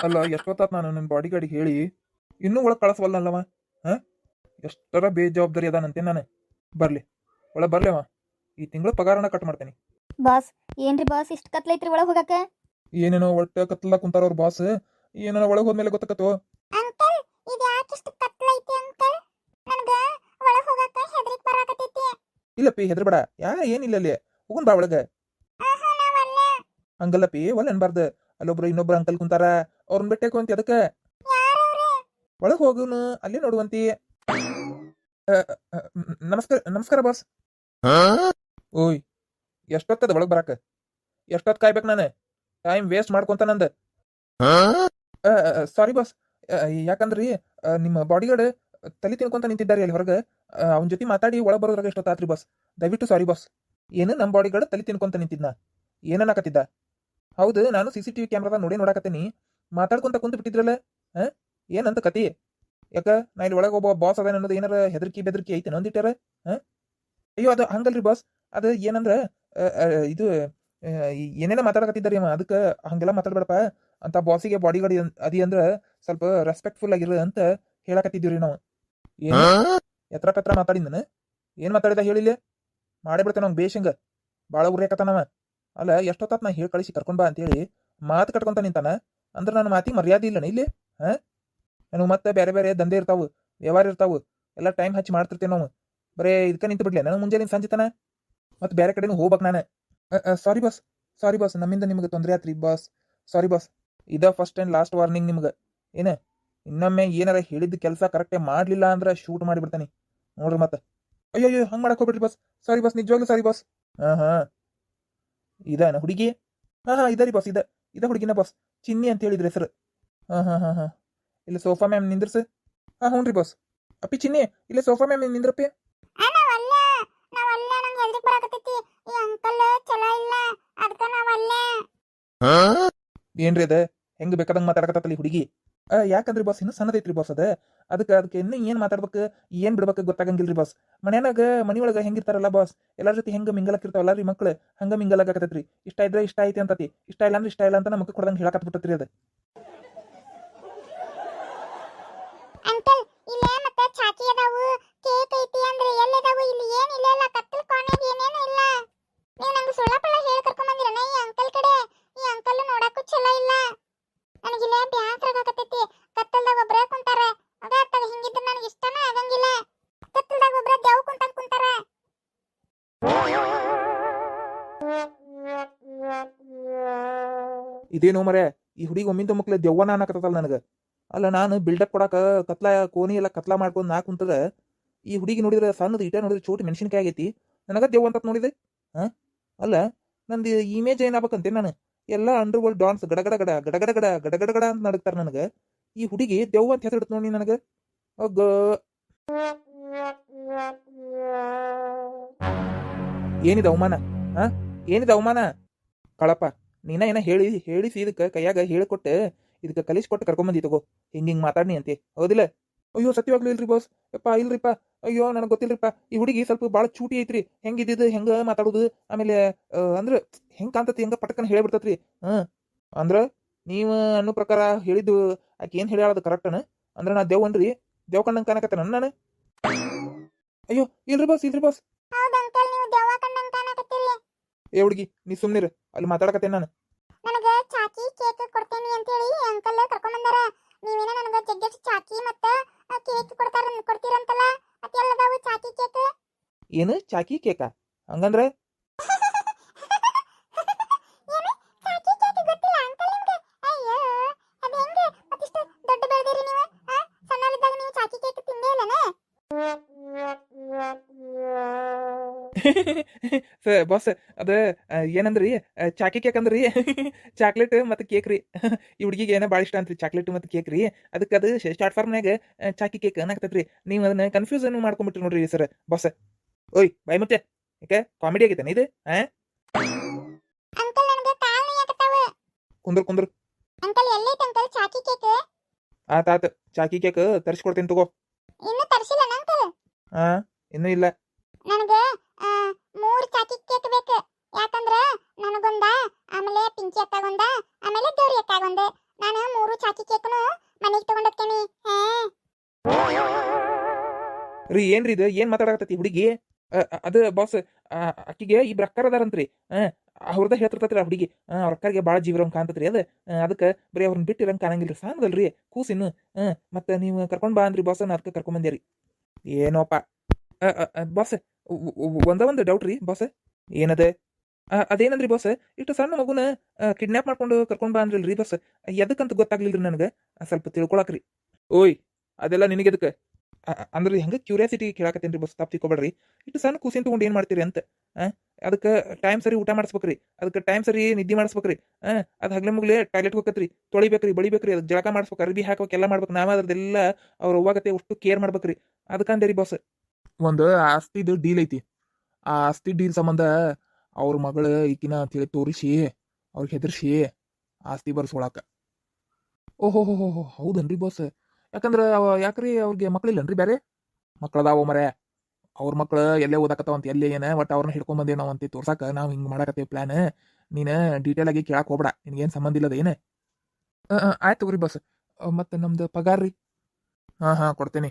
ಅಲ್ಲ ಎಷ್ಟೊತ್ತಾತ್ ನಾನು ನನ್ನ ಬಾಡಿ ಗಾಡಿಗೆ ಹೇಳಿ ಇನ್ನೂ ಒಳಗೆ ಕಳಿಸ್ವಲ್ಲಲ್ಲವ ಹಾಂ? ಎಷ್ಟರ ಬೇಜವಾಬ್ದಾರಿ ಅದಾನಂತೆ ನಾನು? ಬರ್ಲಿ ಒಳಗೆ ಬರ್ಲಿ ಅವ. ಈ ತಿಂಗಳ ಪಗಾರನ ಕಟ್ ಮಾಡ್ತೇನೆ. ಬಾಸ್ ಏನ್ರಿ ಬಾಸ್ ಇಷ್ಟು ಕತ್ಲೈತ್ರಿ ಒಳಗೆ ಹೋಗಕ್ಕೆ ಏನೇನೋ ಒಟ್ಟ ಕತ್ಲ ಕುಂತಾರ ಅವ್ರ ಬಾಸ್. ಏನೇನೋ ಒಳಗೆ ಹೋದ್ಮೇಲೆ ಗೊತ್ತಾಕತ್ತೋ? ಅಂಕಲ್ ಇದು ಯಾಕಿಷ್ಟು ಕತ್ಲೈತಿ ಅಂಕಲ್? ನನಗೆ ಒಳಗೆ ಹೋಗಕ್ಕೆ ಹೆದರಿಕೆ ಬರಾಕತ್ತೈತಿ. ಇಲ್ಲ ಪಿ ಹೆದರ್ಬೇಡ. ಯಾ ಏನಿಲ್ಲ ಅಲ್ಲಿ ಹೋಗುನ್ ಬಾ ಒಳಗೆ. ಆಹಾ ನಾವಲ್ಲ ಹಂಗಲ್ಲ ಪಿ ಒಲ್ಲ ಅನ್ಬಾರ್ದು ಅಲ್ಲೊಬ್ರು ಇನ್ನೊಬ್ರು ಅಂಕಲ್ ಕುಂತಾರ, ಅವ್ರನ್ನ ಬೆಟ್ಟೆ ಅಂತ ಅದಕ್ಕೆ. ಒಳಗ್ ಹೋಗುನು, ಅಲ್ಲೇ ನೋಡುವಂತಿ. ನಮಸ್ಕಾರ ನಮಸ್ಕಾರ ಬಾಸ್ ಓಯ್ ಎಷ್ಟೊತ್ತದ ಒಳಗ್ ಬರಾಕ? ಎಷ್ಟೊತ್ ಕಾಯ್ಬೇಕು ನಾನು? ಟೈಮ್ ವೇಸ್ಟ್ ಮಾಡ್ಕೊಂತ ನಂದು. ಸಾರಿ ಬಾಸ್ ಯಾಕಂದ್ರಿ ನಿಮ್ಮ ಬಾಡಿಗಾರ್ಡ್ ತಲೆ ತಿನ್ಕೊಂತ ನಿಂತಿದ್ದಾರೆ ಅಲ್ಲಿ ಹೊರಗೆ. ಅವನ ಜೊತೆ ಮಾತಾಡಿ ಒಳಗೆ ಬರೋದ್ರಾಗ ಎಷ್ಟೊತ್ತಾತ್ರಿ ಬಾಸ್ ದಯವಿಟ್ಟು ಸಾರಿ ಬಾಸ್ ಏನು ನಮ್ಮ ಬಾಡಿಗಾರ್ಡ್ ತಲೆ ತಿನ್ಕೊಂತ ನಿಂತಿದ್ನ? ಏನನ್ನಕತ್ತಿದ್ದ? ಹೌದು ನಾನು ಸಿ ಸಿ ಟಿ ವಿ ಕ್ಯಾಮ್ರಾದಾಗ ನೋಡಿ ನೋಡಕತ್ತೀನಿ. ಮಾತಾಡ್ಕೊಂತ ಕುಂತು ಬಿಟ್ಟಿದ್ರಲ್ಲ ಹ? ಏನಂತ ಕತಿ? ಯಾಕ ನಾ ಇಲ್ಲಿ ಒಳಗೆ ಒಬ್ಬ ಬಾಸ್ ಅದ ಅನ್ನೋದು ಏನಾರ ಹೆದರ್ಕಿ ಬೆದರ್ಕಿ ಐತೆ ನಂದಿಟ್ಟಾರ ಹ? ಅಯ್ಯೋ ಅದು ಹಂಗಲ್ರಿ ಬಾಸ್ ಅದು ಏನಂದ್ರ ಇದು ಏನೇನೋ ಮಾತಾಡಕತ್ತಿದ್ದಾರಿ ಅವ ಅದಕ್ಕೆ ಹಂಗೆಲ್ಲ ಮಾತಾಡ್ಬೇಡಪ್ಪ. ಅಂತ ಬಾಸಿಗೆ ಬಾಡಿ ಅದಿ ಅಂದ್ರ ಸ್ವಲ್ಪ ರೆಸ್ಪೆಕ್ಟ್ಫುಲ್ ಆಗಿರ ಅಂತ ಹೇಳಕತ್ತಿದ್ದೀವ್ರಿ ನಾವು. ಏನು? ಎತ್ರ ಪತ್ರ ಮಾತಾಡಿಂದನ ಏನ್ ಮಾತಾಡಿದ ಹೇಳಿಲ್ಲ ಮಾಡೇ ಬಿಡ್ತಾನೆ ಅವ್ನು ಬೇಷಂಗ. ಭಾಳ ಉರಿಯಾಕತ್ತಾನವ ಅಲ್ಲ ಎಷ್ಟೊತ್ತಾತ್ ನಾ ಹೇಳಿ ಕಳಿಸಿ, ಕರ್ಕೊಂಡ್ ಬಾ ಅಂತೇಳಿ ಮಾತು ಕಟ್ಕೊಂತ ನಿಂತಾನ. ಅಂದ್ರೆ ನನ್ನ ಮಾತಿಗೆ ಮರ್ಯಾದೆ ಇಲ್ಲನ ಇಲ್ಲಿ? ಹಾ? ನನಗೆ ಮತ್ತೆ ಬೇರೆ ಬೇರೆ ದಂಧೆ ಇರ್ತಾವು, ವ್ಯವಹಾರ ಇರ್ತಾವು, ಎಲ್ಲ ಟೈಮ್ ಹಚ್ಚಿ ಮಾಡ್ತಿರ್ತೇವೆ ನಾವು. ಬರೇ ಇದಕ್ಕೆ ನಿಂತು ಬಿಡ್ಲಿ ನನಗೆ ಮುಂಜಾನೆ ಸಂಜೆ ತನ? ಮತ್ತೆ ಬೇರೆ ಕಡೆನೂ ಹೋಗ್ಬೇಕು ನಾನು? ಸಾರಿ ಬಾಸ್ ಸಾರಿ ಬಾಸ್ ನಮ್ಮಿಂದ ನಿಮಗೆ ತೊಂದರೆ ಆತ್ರಿ ಬಾಸ್ ಸಾರಿ ಬಾಸ್ ಇದ ಫಸ್ಟ್ ಆ್ಯಂಡ್ ಲಾಸ್ಟ್ ವಾರ್ನಿಂಗ್ ನಿಮ್ಗೆ. ಏನ? ಇನ್ನೊಮ್ಮೆ ಏನಾರ ಹೇಳಿದ ಕೆಲಸ ಕರೆಕ್ಟಾಗಿ ಮಾಡಲಿಲ್ಲ ಅಂದ್ರೆ ಶೂಟ್ ಮಾಡಿಬಿಡ್ತಾನೆ. ನೋಡ್ರಿ ಮತ್ತೆ. ಅಯ್ಯೋ ಅಯ್ಯೋ ಹಂಗೆ ಮಾಡಕ್ ಹೋಗ್ಬಿಡ್ರಿ ಬಾಸ್ ಸಾರಿ ಬಾಸ್ ನಿಜವಾಗ್ಲೂ ಸಾರಿ ಬಾಸ್ ಹಾಂ ಹಾಂ. ಇದಾನ ಹುಡುಗಿ? ಹಾಂ ಹಾಂ ಇದ ರೀ ಬಾಸ್ ಇದ. ಇದ ಹುಡುಗಿನ ಬಾಸ್ ಚಿನ್ನಿ ಅಂತ ಹೇಳಿದ್ರೆ ಹೆಸರು. ಹಾಂ ಹಾಂ ಹಾಂ ಹಾಂ. ಇಲ್ಲಿ ಸೋಫಾ ಮ್ಯಾಮ್ ನಿಂದ್ರಸ. ಹಾಂ ಹ್ಞೂ ರೀ ಬಾಸ್ ಅಪ್ಪಿ ಚಿನ್ನಿ ಇಲ್ಲ ಸೋಫಾ ಮ್ಯಾಮ್ ನಿಂದ್ರಪ್ಪಿ? ಏನ್ರಿ ಅದ? ಹೆಂಗ್ ಬೇಕಾದಂಗ ಮಾತಾಡಕತ್ತಲ್ಲಿ ಹುಡುಗಿ? ಯಾಕಂದ್ರಿ ಬಾಸ್ ಇನ್ನು ಸಣ್ಣದೈತ್ರಿ ಬಾಸ್ ಅದ. ಅದಕ್ಕೆ ಅದಕ್ಕೆ ಇನ್ನು ಏನ್ ಮಾತಾಡ್ಬೇಕು, ಏನ್ ಬಿಡ್ಬೇಕು ಗೊತ್ತಾಗಂಗಿಲ್ರಿ ಬಾಸ್ ಮನ್ಯಾನಾಗ ಮನೆಯೊಳಗೆ ಹೆಂಗಿರ್ತಾರಲ್ಲ ಬಾಸ್ ಎಲ್ಲರ ಜೊತೆ ಹೆಂಗ ಮಿಂಗಲಕ್ಕಿರ್ತಾವಲ್ಲ ರೀ ಮಕ್ಳು, ಹಂಗ ಮಿಂಗಲಾಗತ್ತೈತ್ರಿ ಇಷ್ಟ ಇದ್ರೆ ಇಷ್ಟ ಐತಿ ಅಂತತಿ, ಇಷ್ಟ ಇಲ್ಲ ಅಂದ್ರೆ ಇಷ್ಟ ಇಲ್ಲ ಅಂತ ನಮಗ್ ಕೊಡದಂಗ ಹೇಳಕತ್ ಬಿಟ್ಟತ್ರಿ ಅದ. ಅಂಕಲ್ ಇಲ್ಲೇ ಮತ್ತೆ ಚಾಕಿ ಅದಾವು? ಇದೇನೋ ಮರೆ ಈ ಹುಡುಗಿ ಒಮ್ಮಿಂದ ಮಕ್ಳು ದೆವ್ವನ ಅನ್ನಕತ್ತಲ್ಲ ನನಗ. ಅಲ್ಲ ನಾನು ಬಿಲ್ಡಪ್ ಕೊಡಾಕ ಕತ್ಲ ಕೋನಿ ಎಲ್ಲ ಕತ್ಲ ಮಾಡ್ಕೊಂಡು ನಾ ಕುಂತದ, ಈ ಹುಡುಗಿ ನೋಡಿದ್ರೆ ಸಣ್ಣದು ಇಟ ನೋಡಿದ್ರೆ ಚೋಟಿ ಮೆಣಸಿನಕಾಯಿ ಆಗೈತಿ, ನನಗ ದೆವ್ವ ಅಂತ ನೋಡಿದೆ. ಹಾ? ಅಲ್ಲ, ನಂದು ಇಮೇಜ್ ಏನಾಗಬೇಕಂತೆ ನಾನು? ಎಲ್ಲ ಅಂಡರ್ ವರ್ಲ್ಡ್ ಡಾನ್ಸ್ ಗಡಗಡ ಗಡ ಗಡಗಡ ಗಡ ಗಡಗಡ ಗಡ ಅಂತ ನಡಕ್ತಾರ ನನಗೆ. ಈ ಹುಡುಗಿ ದೆವ್ವ ಅಂತ ಹೆಸರಿಡ್ತು ನೋಡಿ ನನಗೆ. ಅಗ್ಗ. ಏನಿದೆ ಅವಮಾನ? ಹಾಂ? ಏನಿದೆ ಅವಮಾನ? ಕಳಪ. ನೀನ ಏನ ಹೇಳಿ, ಹೇಳಿಸಿ ಇದಕ್ಕೆ, ಕೈಯಾಗ ಹೇಳಿಕೊಟ್ಟೆ, ಇದಕ್ಕೆ ಕಲಿಸ್ಕೊಟ್ಟು ಕರ್ಕೊಂಬಂದಿ ತಗೋ. ಹಿಂಗ, ಹಿಂಗೆ ಮಾತಾಡ್ನಿ ಅಂತೆ. ಹೌದಿಲ್ಲ? ಅಯ್ಯೋ, ಸತ್ಯವಾಗ್ಲೂ ಇಲ್ರಿ ಬಾಸ್ ಯಪ್ಪ, ಇಲ್ರಿಪ್ಪ. ಅಯ್ಯೋ, ನನಗೆ ಗೊತ್ತಿಲ್ರಿಪ್ಪ. ಈ ಹುಡುಗಿ ಸ್ವಲ್ಪ ಭಾಳ ಚೂಟಿ ಐತ್ರಿ. ಹೆಂಗಿದ್ದು ಹೆಂಗ ಮಾತಾಡೋದು? ಆಮೇಲೆ ಅಂದ್ರ ಹೆಂಗ್ ಕಾಣ್ತತಿ, ಹೆಂಗ ಪಟಕನ್ ಹೇಳಿಬಿಡ್ತತ್ರಿ ಹಾಂ, ಅಂದ್ರ ನೀವು ಅನ್ನೋ ಪ್ರಕಾರ ಹೇಳಿದ್ದು, ಆಕೆ ಏನ್ ಹೇಳ್ಯಾಳದು ಕರೆಕ್ಟನ ಅಂದ್ರ ನಾ ದೇವನ್ರಿ ದೇವ್ ಕಣ್ಣಂಗ್ ಕಾಣಕತ್ತೇನ ನಾನು ಅಯ್ಯೋ, ಇಲ್ರಿ ಬಾಸ್ ಇಲ್ರಿ ಬಾಸ್ ಹೌದು ಅಂಕಲ್ ನೀವು ದೆವ್ವ ಕಂಡಂಗ್ ಕಾಣಕತ್ತೀರಿ ಏ ಹುಡುಗಿ ನೀ ಸುಮ್ನಿರ ಅಲ್ಲಿ ಮಾತಾಡಕತ್ತೇನೆ ನಾನು. ನನಗೆ ಚಾಕಿ ಕೇಕ್ ಕೊಡ್ತೇನೆ ಅಂತೇಳಿ ಅಂಕಲ್ ಕರ್ಕೊಂಡ್ ಬಂದಾರ. ನೀವೇನ ನನಗೆ ಜಗ್ಗೆಷ್ಟು ಚಾಕಿ ಮತ್ತ ಕೇಕ್ ಕೊಡ್ತಾರ ಕೊಡ್ತೀರಂತಲ್ಲ ಅದೆಲ್ಲದಾವು ಚಾಕಿ ಕೇಕ್? ಏನು? ಚಾಕಿ ಕೇಕ? ಹಂಗಂದ್ರೆ ಬಾಸ್ ಅದ ಆ, ಏನಂದ್ರಿ? ಆ, ಚಾಕಿ ಕೇಕ್ ಅಂದ್ರಿ? ಚಾಕ್ಲೇಟ್ ಮತ್ತೆ ಕೇಕ್ ರೀ. ಈ ಹುಡುಗಿಗೆ ಏನೋ ಭಾಳ ಇಷ್ಟ ಅಂತ್ರಿ? ಚಾಕ್ಲೇಟ್ ಮತ್ತೆ ಕೇಕ್ ರೀ. ಅದಕ್ಕೆ ಅದು ಶಾರ್ಟ್ ಫಾರ್ಮ್ನಾಗ ಚಾಕಿ ಕೇಕ್ ಅನ್ನಕತ್ತೈತ್ರಿ. ನೀವು ಅದನ್ನ ಕನ್ಫ್ಯೂಸನ್ ಮಾಡ್ಕೊಂಬಿಟ್ರಿ ನೋಡ್ರಿ ಸರ್ ಬಾಸ್ ಓಯ್ ಬಾಯ್ ಮತ್ತೆ ಯಾಕೆ? ಕಾಮಿಡಿ ಆಗೈತೇನ ಇದು? ಆ? ನೋಯಾಕತ್ತಾವ ಕುಂದ್ರ ಕುಂದ್ರ. ಅಂಕಲ್ ಎಲ್ಲೈತೆ ಅಂಕಲ್ ಚಾಕಿ ಕೇಕ್? ಆತ ಆತ. ಚಾಕಿ ಕೇಕ್ ತರಿಸ್ಕೊಡ್ತೀನಿ ತಗೋ. ಇನ್ನು ತರಿಸಿಲ್ಲ ಅಂಕಲ್ ಹಾ ಇನ್ನೂ ಇಲ್ಲ. ನನಗೆ ಮೂರು ಚಾಕಿ ಕೇಕ್ ಬೇಕು ಯಾಕಂದ್ರ ನನಗೊಂದ, ಆಮೇಲೆ ಪಿಂಕಿ ಅಕ್ಕಗೊಂದ, ಆಮೇಲೆ ಗೌರಿ ಅಕ್ಕಗೊಂದ. ನಾನು ಮೂರು ಚಾಕಿ ಕೇಕ್ನು ಮನೆಗೆ ತಗೊಂಡೋಗ್ತೇನಿ. ರೀ, ಏನ್ರಿ ಇದು? ಏನ್ ಮಾತಾಡಕತ್ತೈತಿ ಹುಡುಗಿ? ಅದು ಬಾಸ್ ಅಕ್ಕಿಗೆ ಇಬ್ರು ಅಕ್ಕರ್ ಅದಾರಂತ್ರಿ. ಅವ್ರದ ಹೇಳ್ತಿರ್ತೈತ್ರಿ ಆ ಹುಡುಗಿ. ಅವ್ರ ಅಕ್ಕರಿಗೆ ಭಾಳ ಜೀವಿರಂಗ್ ಕಾಣ್ತತ್ರಿ ಅದು. ಅದಕ್ಕೆ ಬರೀ ಅವ್ರನ್ನ ಬಿಟ್ಟಿರಂಗ್ ಕಾಣಂಗಿಲ್ರಿ. ಸಾಂಗದಲ್ರಿ ಕೂಸಿನ್ನು ಹಾ ಮತ್ತೆ ನೀವು ಕರ್ಕೊಂಡ್ ಬಾ ಅಂದ್ರಿ ಬಾಸ್ ನಾ ಕರ್ಕೊಂಡ್ ಬಂದೇರಿ. ಏನೋಪ್ಪ ಬಾಸ್ ಒಂದ ಒಂದು ಡೌಟ್ ರೀ ಬಾಸ್ ಏನದೆ? ಅದೇನಂದ್ರಿ ಬಾಸ್ ಇಷ್ಟು ಸಣ್ಣ ಮಗುನ ಕಿಡ್ನಾಪ್ ಮಾಡ್ಕೊಂಡು ಕರ್ಕೊಂಡ್ ಬಾ ಅಂದ್ರಲ್ರಿ ಬಾಸ್ ಎದಕ್ಕಂತ ಗೊತ್ತಾಗ್ಲಿಲ್ರಿ ನನಗೆ? ಸ್ವಲ್ಪ ತಿಳ್ಕೊಳಕ್ರಿ. ಓಯ್, ಅದೆಲ್ಲ ನಿನಗೆದಕ್ಕೆ ಅಂದ್ರೆ ಹೆಂಗೆ ಕ್ಯೂರಿಯಾಸಿಟಿ ಕೇಳಾಕತ್ತೇನ್ರಿ ಬಸ್ ತಪ್ಪು ತಿಳ್ಕೊಬೇಡ್ರಿ. ಇಟ್ಟು ಸಣ್ಣ ಕೂಸಿನ ತಗೊಂಡು ಏನು ಮಾಡ್ತೀರಿ ಅಂತ? ಅದಕ್ಕೆ ಟೈಮ್ ಸರಿ ಊಟ ಮಾಡಿಸ್ಬೇಕ್ರಿ. ಅದಕ್ಕೆ ಟೈಮ್ ಸರಿ ನಿದ್ದೆ ಮಾಡಿಸ್ಬೇಕ್ರಿ. ಅದು ಹಗ್ಲೆ ಮುಗ್ಲೆ ಟಾಯ್ಲೆಟ್ ಹೋಗತ್ರಿ ತೊಳಿಬೇಕ್ರಿ, ಬಳಿಬೇಕ್ರಿ ಅದಕ್ಕೆ ಜಳಕ ಮಾಡಿಸ್ಬೇಕು, ಅರ್ಬಿ ಹಾಕ್ಬೇಕು, ಎಲ್ಲ ಮಾಡ್ಬೇಕು. ನಾವೇ ಅದ್ರದ್ದೆಲ್ಲ ಅವ್ರ ಹೋಗತ್ತೆ ಅಷ್ಟು ಕೇರ್ ಮಾಡ್ಬೇಕ್ರಿ. ಅದಕ್ಕಂದೇರಿ ಬಾಸ್ ಒಂದು ಆಸ್ತಿದು ಡೀಲ್ ಐತಿ. ಆ ಆಸ್ತಿ ಡೀಲ್ ಸಂಬಂಧ ಅವ್ರ ಮಗಳು ಈಕಿನ ಅಂತೇಳಿ ತೋರಿಸಿ ಅವ್ರಿಗೆ ಹೆದರ್ಸಿ ಆಸ್ತಿ ಬರ್ಸ್ಕೊಳಕ. ಓಹೋ, ಹೋ ಹೋ ಹೌದನ್ರಿ ಬಾಸ್ ಯಾಕಂದ್ರೆ ಅವ, ಯಾಕ್ರಿ ಅವ್ರಿಗೆ ಮಕ್ಳಿಲ್ಲನ್ರಿ ಬೇರೆ ಮಕ್ಳದಾವ ಮರೆ ಅವ್ರ ಮಕ್ಳು ಎಲ್ಲೇ ಓದಾಕತ್ತಾವಂತ ಎಲ್ಲೇ ಏನ ಒಟ್ಟು ಅವ್ರನ್ನ ಹಿಡ್ಕೊಂಡ್ ಬಂದೇವ್ ನಾವು ಅಂತ ತೋರ್ಸಾಕ ನಾವು ಹಿಂಗೆ ಮಾಡಾಕತ್ತೇವೆ ಪ್ಲಾನ್ ನೀನು ಡೀಟೇಲ್ ಆಗಿ ಕೇಳಕ್ಕೆ ಹೋಗ್ಬೇಡ ನಿನ್ಗೇನು ಸಂಬಂಧ ಇಲ್ಲದ ಆಯ್ತು ತಗೋರಿ ಬಸ್ ಮತ್ತೆ ನಮ್ದು ಪಗಾರ ರೀ ಹಾಂ ಹಾಂ, ಕೊಡ್ತೇನೆ.